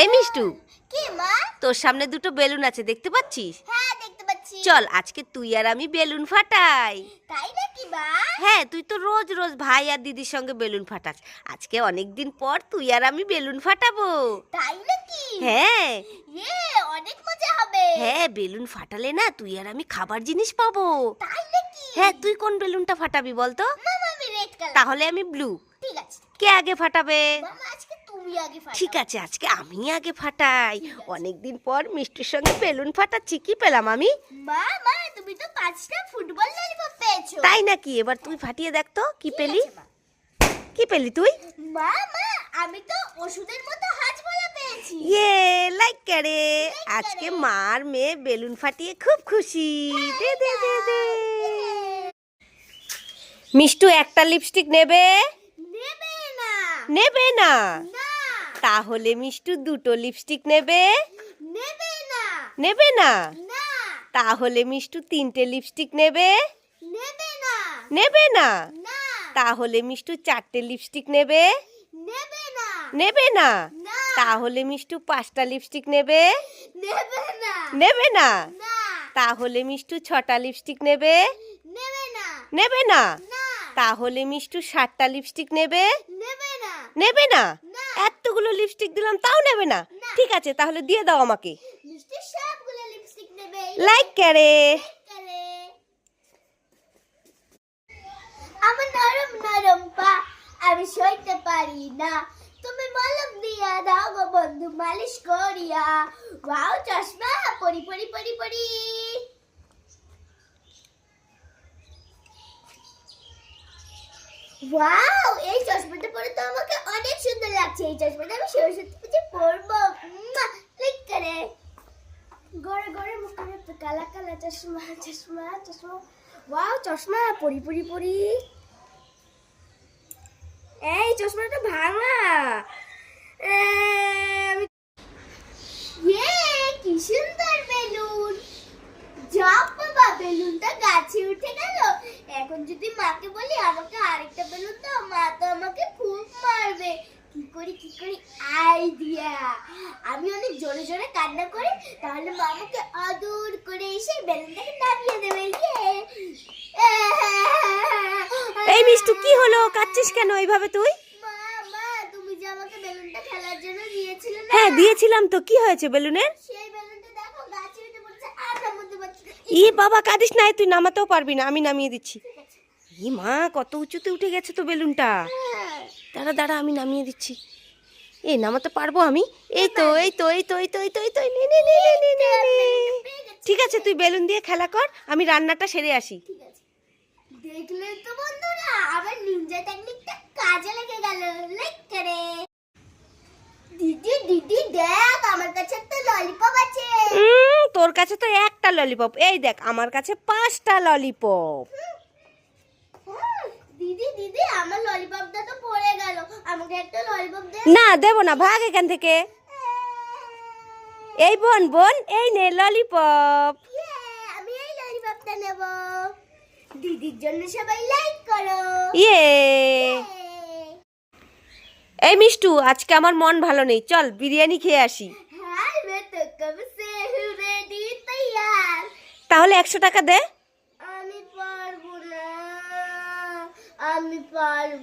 এই মিষ্টু। কি মা? তোর সামনে দুটো বেলুন আছে দেখতে পাচ্ছিস? হ্যাঁ দেখতে পাচ্ছি। চল আজকে তুই আর আমি বেলুন ফাটাই। তাই নাকি মা? হ্যাঁ তুই তো রোজ রোজ ভাই আর দিদির সঙ্গে বেলুন ফাটাস। আজকে অনেক দিন পর তুই আর আমি বেলুন ফাটাবো। তাই নাকি? হ্যাঁ। ইয়ে অনেক মজা হবে। হ্যাঁ বেলুন ফাটালে না তুই আর আমি খাবার জিনিস পাবো। তাই নাকি? হ্যাঁ তুই কোন বেলুনটা ফাটাবি বলতো? মামা আমি রেড কালার। তাহলে আমি ব্লু। ঠিক আছে। কে আগে ফাটাবে? মামা আজকে তুমি আগে ফাটাও ঠিক আছে আজকে আমি আগে ফাটাই। অনেকদিন পর মিষ্টির সঙ্গে বেলুন ফাটাচ্ছি কি পেলাম আমি। মা মা তুমি তো পাঁচটা ফুটবল ললিপপ পেয়েছ। তাই নাকি? এবার তুই ফাটিয়ে দেখ তো কি পেলি? কি পেলি তুই? মা মা আমি তো ওষুধের মতো হাজমোলা পেয়েছি। ইয়ে লাইক করে। আজকে মার মেয়ে বেলুন ফাটিয়ে খুব খুশি। দে দে দে দে। মিষ্টু একটা লিপস্টিক নেবে? নেবে না। নেবে না তাহলে মিষ্টু দুটো লিপস্টিক নেবে? নেবে না। নেবে না? তাহলে মিষ্টু তিনটে লিপস্টিক নেবে? নেবে না। নেবে না? তাহলে মিষ্টু চারটে লিপস্টিক নেবে? নেবে না। নেবে না? না। তাহলে মিষ্টু পাঁচটা লিপস্টিক নেবে? নেবে না। নেবে না? না। তাহলে মিষ্টু ছটা লিপস্টিক নেবে? নেবে না। নেবে না? না। তাহলে মিষ্টু সাতটা লিপস্টিক নেবে? নেবে না। নেবে লিপস্টিক দিলাম তাও নেবে না। ঠিক আছে তাহলে দিয়ে দাও আমাকে। লাইক করে। করে। আমার নরম নরম পা আমি সইতে পারি না। তুমি মলম দিয়া দাও গো বন্ধু মালিশ করিয়া। ওয়াও চশমা পরি পরি পরি পরি। ওয়াও এই চশমাটা পরে তো আমাকে অনেক সুন্দর লাগছে। এই চশমাটা আমি সরস্বতী পুজো পরবো। ক্লিক করে। গড়ে গড়ে মুখে কালা কালা চশমা চশমা চশমা। ওয়াও চশমা, পরি পরি পরি। এই চশমাটা ভাঙা এ, আমি ইয়ে কি সুন্দর বেলুন যাক বাবা বেলুনটা গাছে উঠে গেল এখন যদি মাকে বলি আমাকে আরেকটা বেলুন দাও মা তো আমাকে খুব মারবে কি করি কি করি? আইডিয়া আমি অনেক জোরে জোরে কান্না করি তাহলে মা আমাকে আদর করে এসে বেলুনটাকে নামিয়ে দেবে। এই মিষ্টু কি হলো? কাচ্ছিস কেন এইভাবে তুই? মা মা তুমি যে আমাকে বেলুনটা খেলার জন্য দিয়েছিলে না? হ্যাঁ দিয়েছিলাম তো। কি হয়েছে বেলুনের। ই বাবা কাঁদিস না তুই নামাতেও পারবি না আমি নামিয়ে দিচ্ছি। ই মা কত উঁচুতে উঠে গেছে তো বেলুনটা। দাঁড়া দাঁড়া আমি নামিয়ে দিচ্ছি এই নামাতে পারব আমি এই তো এই তো এই তো এই তো এই তো এই তো। ঠিক আছে তুই বেলুন দিয়ে খেলা কর আমি রান্নাটা সেরে আসি ঠিক আছে দেখলে তো বন্ধুরা আবার নিনজা টেকনিকটা কাজে লেগে গেল লাইক করে দিদি দিদি দেখ আমার কাছে একটা ললিপপ আছে তোর কাছে তো একটা ললিপপ এই দেখ আমার কাছে পাঁচটা ললিপপ দিদি না দেব না ভাগ এখান থেকে। এই বোন বোন এই নে ললিপপ আমি এই ইয়ে। এই মিষ্টু আজকে আমার মন ভালো নেই। চল বিরিয়ানি খেয়ে আসি। তাহলে একশো টাকা দে। আমি পারব